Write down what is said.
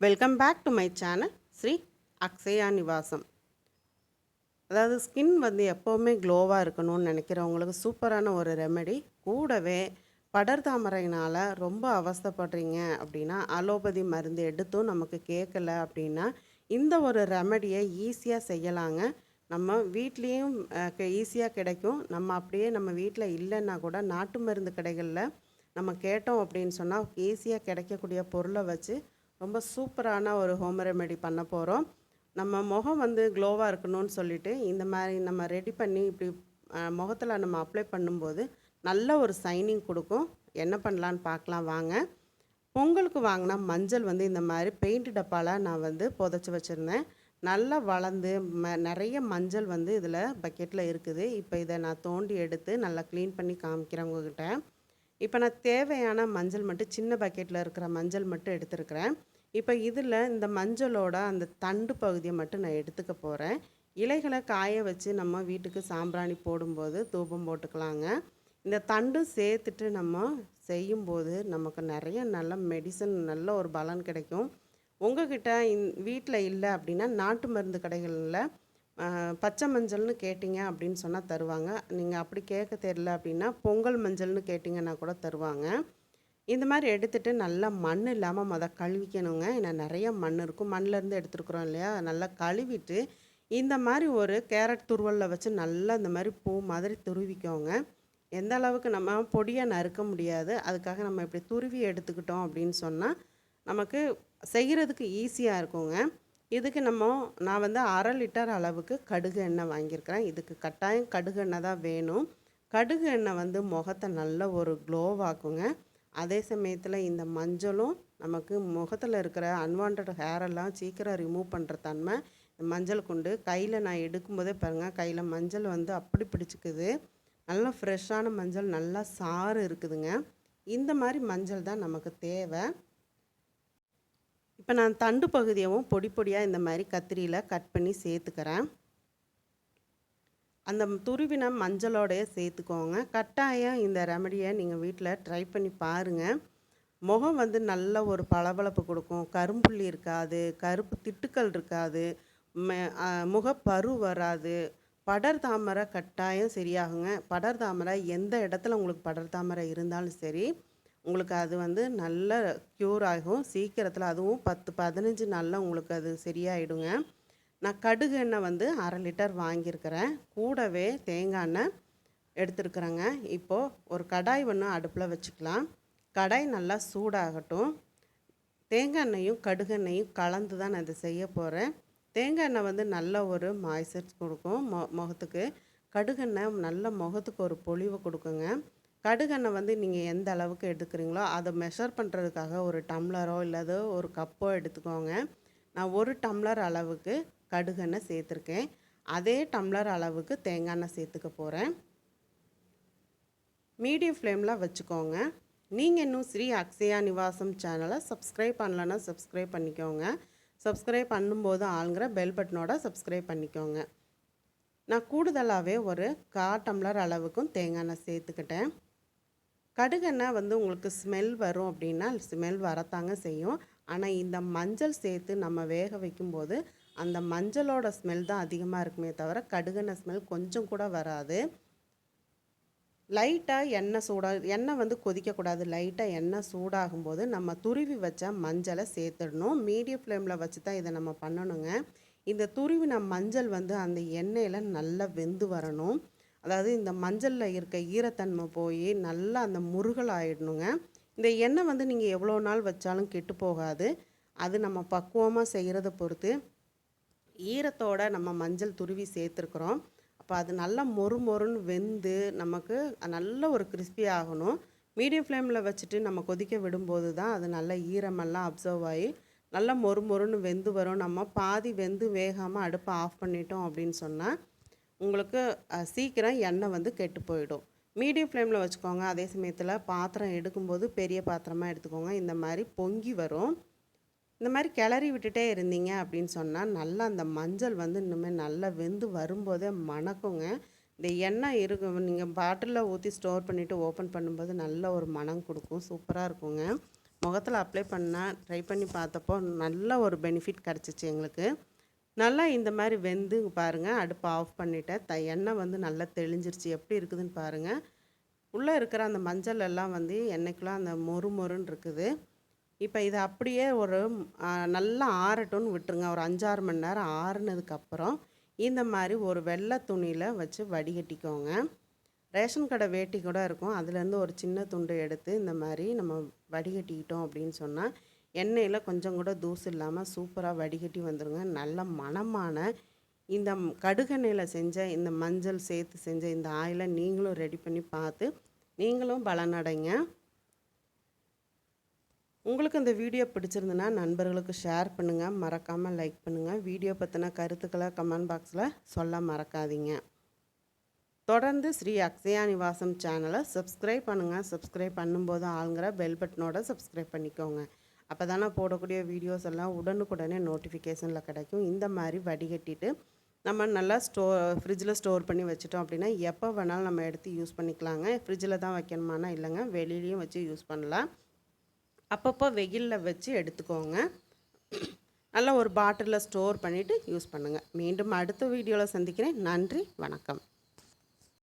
Welcome back to my channel Sri Akshaya Nivasam அதாவது skin வந்து எப்போவுமே க்ளோவாக இருக்கணும்னு நினைக்கிறவங்களுக்கு சூப்பரான ஒரு ரெமெடி கூடவே படர் தாமரைனால் ரொம்ப அவஸ்தைப்படுறீங்க அப்படின்னா அலோபதி மருந்து எடுத்தும் நமக்கு கேட்கல அப்படின்னா இந்த ஒரு ரெமெடியை ஈஸியாக செய்யலாங்க. நம்ம வீட்லேயும் ஈஸியாக கிடைக்கும். நம்ம அப்படியே நம்ம வீட்டில் இல்லைன்னா கூட நாட்டு மருந்து கடைகளில் நம்ம கேட்டோம் அப்படின்னு சொன்னால் ஈஸியாக கிடைக்கக்கூடிய பொருளை வச்சு ரொம்ப சூப்பரான ஒரு ஹோம் ரெமெடி பண்ண போகிறோம் நம்ம முகம் வந்து க்ளோவாக இருக்கணும்னு சொல்லிட்டு இந்த மாதிரி நம்ம ரெடி பண்ணி இப்படி முகத்தில் நம்ம அப்ளை பண்ணும்போது நல்ல ஒரு சைனிங் கொடுக்கும். என்ன பண்ணலான்னு பார்க்கலாம் வாங்க. பொங்கலுக்கு வாங்கினா மஞ்சள் வந்து இந்த மாதிரி பெயிண்ட் டப்பாவில் நான் வந்து புதைச்சி வச்சுருந்தேன். நல்லா வளர்ந்து ம நிறைய மஞ்சள் வந்து இதில் பக்கெட்டில் இருக்குது. இப்போ இதை நான் தோண்டி எடுத்து நல்லா க்ளீன் பண்ணி காமிக்கிறேன் உங்ககிட்ட. இப்போ நான் தேவையான மஞ்சள் மட்டும் சின்ன பக்கெட்டில் இருக்கிற மஞ்சள் மட்டும் எடுத்துருக்கிறேன். இப்போ இதில் இந்த மஞ்சளோட அந்த தண்டு பகுதியை மட்டும் நான் எடுத்துக்க போகிறேன் இலைகளை காய வச்சு நம்ம வீட்டுக்கு சாம்பிராணி போடும்போது தூபம் போட்டுக்கலாங்க. இந்த தண்டும் சேர்த்துட்டு நம்ம செய்யும்போது நமக்கு நிறைய நல்ல மெடிசன் நல்ல ஒரு பலன் கிடைக்கும். உங்ககிட்ட இந் வீட்டில் இல்லை அப்படின்னா நாட்டு மருந்து கடைகளில் பச்சை மஞ்சள்னு கேட்டிங்க அப்படின்னு சொன்னால் தருவாங்க. நீங்கள் அப்படி கேட்க தெரில அப்படின்னா பொங்கல் மஞ்சள்னு கேட்டிங்கன்னா கூட தருவாங்க. இந்த மாதிரி எடுத்துகிட்டு நல்லா மண் இல்லாமல் மொதல் கழுவிக்கணுங்க. ஏன்னா நிறைய மண் இருக்கும். மண்ணிலேருந்து எடுத்துருக்குறோம் இல்லையா? நல்லா கழுவிட்டு இந்த மாதிரி ஒரு கேரட் துருவலில் வச்சு நல்லா இந்த மாதிரி பூ மாதிரி துருவிக்கோங்க. எந்த அளவுக்கு நம்ம பொடியாக நறுக்க முடியாது. அதுக்காக நம்ம இப்படி துருவி எடுத்துக்கிட்டோம் அப்படின்னு சொன்னால் நமக்கு செய்கிறதுக்கு ஈஸியாக இருக்குங்க. இதுக்கு நம்ம நான் வந்து அரை லிட்டர் அளவுக்கு கடுகு எண்ணெய் வாங்கியிருக்கிறேன். இதுக்கு கட்டாயம் கடுகு எண்ணெய் தான் வேணும். கடுகு எண்ணெய் வந்து முகத்தை நல்ல ஒரு க்ளோவாக்குங்க அதே சமயத்தில் இந்த மஞ்சளும் நமக்கு முகத்தில் இருக்கிற அன்வான்ட் ஹேரெல்லாம் சீக்கிரம் ரிமூவ் பண்ணுற தன்மை இந்த மஞ்சள் கொண்டு கையில் நான் எடுக்கும்போதே பாருங்கள் கையில் மஞ்சள் வந்து அப்படி பிடிச்சிக்குது. நல்லா ஃப்ரெஷ்ஷான மஞ்சள் நல்லா சாறு இருக்குதுங்க. இந்த மாதிரி மஞ்சள் தான் நமக்கு தேவை. இப்போ நான் தண்டு பகுதியவும் பொடி பொடியாக இந்த மாதிரி கத்திரியில் கட் பண்ணி சேர்த்துக்கிறேன். அந்த துருவின மஞ்சளோடைய சேர்த்துக்கோங்க. கட்டாயம் இந்த ரெமடியை நீங்கள் வீட்டில் ட்ரை பண்ணி பாருங்கள் முகம் வந்து நல்ல ஒரு பளபளப்பு கொடுக்கும். கரும்புள்ளி இருக்காது கருப்பு திட்டுக்கள் இருக்காது முகப்பரு வராது. படர் தாமரை கட்டாயம் சரியாகுங்க. படர் தாமரை எந்த இடத்துல உங்களுக்கு படர் தாமரை இருந்தாலும் சரி உங்களுக்கு அது வந்து நல்ல க்யூர் ஆகும். சீக்கிரத்தில் அதுவும் பத்து பதினஞ்சு நாளில் உங்களுக்கு அது சரியாயிடுங்க. நான் கடுகு எண்ணெய் வந்து அரை லிட்டர் வாங்கியிருக்கிறேன். கூடவே தேங்காய் எண்ணெய் எடுத்துருக்குறேங்க. இப்போது ஒரு கடாய் ஒன்று அடுப்பில் வச்சுக்கலாம். கடாய் நல்லா சூடாகட்டும். தேங்காய் எண்ணெயும் கடுகு எண்ணெயும் கலந்து தான் நான் இதை செய்ய போகிறேன் தேங்காய் எண்ணெய் வந்து நல்ல ஒரு மாய்ச்சர் கொடுக்கும். மொ முகத்துக்கு கடுகெண்ணெய் நல்ல முகத்துக்கு ஒரு பொழிவு கொடுக்குங்க. கடுகெண்ணெய் வந்து நீங்கள் எந்த அளவுக்கு எடுக்கிறீங்களோ அதை மெஷர் பண்ணுறதுக்காக ஒரு டம்ளரோ இல்லாத ஒரு கப்போ எடுத்துக்கோங்க. நான் ஒரு டம்ளர் அளவுக்கு கடுகெண்ணெய் சேர்த்துருக்கேன். அதே டம்ளர் அளவுக்கு தேங்காய் எண்ணெய் சேர்த்துக்க போகிறேன் மீடியம் ஃப்ளேமில் வச்சுக்கோங்க. நீங்கள் இன்னும் ஸ்ரீ அக்ஷயா நிவாசம் சேனலை சப்ஸ்கிரைப் பண்ணலன்னா சப்ஸ்கிரைப் பண்ணிக்கோங்க. சப்ஸ்கிரைப் பண்ணும்போது ஆளுங்கிற பெல் பட்டனோட சப்ஸ்கிரைப் பண்ணிக்கோங்க. நான் கூடுதலாகவே ஒரு கா டம்ளர் அளவுக்கும் தேங்காய் எண்ணெய் சேர்த்துக்கிட்டேன். கடுகெண்ணெய் வந்து உங்களுக்கு ஸ்மெல் வரும் அப்படின்னா ஸ்மெல் வரத்தாங்க செய்யும். ஆனால் இந்த மஞ்சள் சேர்த்து நம்ம வேக வைக்கும்போது அந்த மஞ்சளோட ஸ்மெல் தான் அதிகமாக இருக்குமே தவிர கடுகெண்ணெய் ஸ்மெல் கொஞ்சம் கூட வராது. லைட்டாக எண்ணெய் சூடாக எண்ணெய் வந்து கொதிக்கக்கூடாது. லைட்டாக எண்ணெய் சூடாகும்போது நம்ம துருவி வச்ச மஞ்சளை சேர்த்துடணும். மீடியம் ஃப்ளேமில் வச்சு தான் இதை நம்ம பண்ணணுங்க. இந்த துருவின மஞ்சள் வந்து அந்த எண்ணெயில் நல்லா வெந்து வரணும். அதாவது இந்த மஞ்சளில் இருக்க ஈரத்தன்மை போய் நல்லா அந்த முருகல் ஆகிடணுங்க இந்த எண்ணெய் வந்து நீங்கள் எவ்வளோ நாள் வச்சாலும் கெட்டு போகாது. அது நம்ம பக்குவமாக செய்கிறத பொறுத்து ஈரத்தோட நம்ம மஞ்சள் துருவி சேர்த்துருக்குறோம். அப்போ அது நல்லா மொறு மொறுன்னு வெந்து நமக்கு நல்ல ஒரு கிறிஸ்பி ஆகணும். மீடியம் ஃப்ளேமில் வச்சுட்டு நம்ம கொதிக்க விடும்போது தான் அது நல்ல ஈரமெல்லாம் அப்சர்வ் ஆகி நல்லா மொறு மொறுன்னு வெந்து வரும். நம்ம பாதி வெந்து வேகாமல் அடுப்பை ஆஃப் பண்ணிட்டோம் அப்படின்னு சொன்னால் உங்களுக்கு சீக்கிரம் எண்ணெய் வந்து கெட்டு போயிடும். மீடியம் ஃப்ளேமில் வச்சுக்கோங்க. அதே சமயத்தில் பாத்திரம் எடுக்கும்போது பெரிய பாத்திரமாக எடுத்துக்கோங்க. இந்த மாதிரி பொங்கி வரும். இந்த மாதிரி கிளறி விட்டுட்டே இருந்தீங்க அப்படின்னு சொன்னால் நல்லா அந்த மஞ்சள் வந்து இன்னுமே நல்லா வெந்து வரும்போதே மணக்குங்க. இந்த எண்ணெய் இருக்கும் நீங்கள் பாட்டிலில் ஊற்றி ஸ்டோர் பண்ணிவிட்டு ஓப்பன் பண்ணும்போது நல்ல ஒரு மனம் கொடுக்கும். சூப்பராக இருக்குங்க. முகத்தில் அப்ளை பண்ணால் ட்ரை பண்ணி பார்த்தப்போ நல்ல ஒரு பெனிஃபிட் கிடச்சிச்சு எங்களுக்கு. நல்லா இந்த மாதிரி வெந்து பாருங்கள் அடுப்பை ஆஃப் பண்ணிவிட்டேன் த எண்ணெய் வந்து நல்லா தெளிஞ்சிருச்சு. எப்படி இருக்குதுன்னு பாருங்கள் உள்ளே இருக்கிற அந்த மஞ்சள் எல்லாம் வந்து எண்ணெய்க்குலாம் அந்த மொறு மொறுன்னு இருக்குது. இப்போ இதை அப்படியே ஒரு நல்லா ஆறட்டும்னு விட்டுருங்க. ஒரு அஞ்சாறு மணி நேரம் ஆறுனதுக்கப்புறம் இந்த மாதிரி ஒரு வெள்ளை துணியில் வச்சு வடிகட்டிக்கோங்க. ரேஷன் கடை வேட்டி கூட இருக்கும். அதுலேருந்து ஒரு சின்ன துண்டு எடுத்து இந்த மாதிரி நம்ம வடிகட்டிக்கிட்டோம் அப்படின்னு சொன்னால் எண்ணெயில் கொஞ்சம் கூட தூசு இல்லாமல் சூப்பராக வடிகட்டி வந்துடுங்க நல்ல மணமான இந்த கடுகெண்ணெயில் செஞ்ச இந்த மஞ்சள் சேர்த்து செஞ்ச இந்த ஆயிலை நீங்களும் ரெடி பண்ணி பார்த்து நீங்களும் பலனடைங்க உங்களுக்கு இந்த வீடியோ பிடிச்சிருந்துன்னா நண்பர்களுக்கு ஷேர் பண்ணுங்கள் மறக்காமல் லைக் பண்ணுங்கள் வீடியோ பற்றின கருத்துக்களை கமெண்ட் பாக்ஸில் சொல்ல மறக்காதீங்க. தொடர்ந்து ஸ்ரீ அக்ஷயா நிவாசம் சேனலை சப்ஸ்கிரைப் பண்ணுங்கள் சப்ஸ்கிரைப் பண்ணும்போது ஆளுங்கிற பெல் பட்டனோட சப்ஸ்கிரைப் பண்ணிக்கோங்க. அப்போ தானே போடக்கூடிய வீடியோஸ் எல்லாம் உடனுக்குடனே நோட்டிஃபிகேஷனில் கிடைக்கும். இந்த மாதிரி வடிகட்டிட்டு நம்ம நல்லா ஸ்டோ ஃப்ரிட்ஜில் ஸ்டோர் பண்ணி வச்சிட்டோம் அப்படின்னா எப்போ வேணாலும் நம்ம எடுத்து யூஸ் பண்ணிக்கலாங்க. ஃப்ரிட்ஜில் தான் வைக்கணுமானா இல்லைங்க. வெளியிலையும் வச்சு யூஸ் பண்ணலாம். அப்பப்போ வெயிலில் வச்சு எடுத்துக்கோங்க. நல்லா ஒரு பாட்டிலில் ஸ்டோர் பண்ணிவிட்டு யூஸ் பண்ணுங்கள் மீண்டும் அடுத்த வீடியோவில் சந்திக்கிறேன். நன்றி வணக்கம்.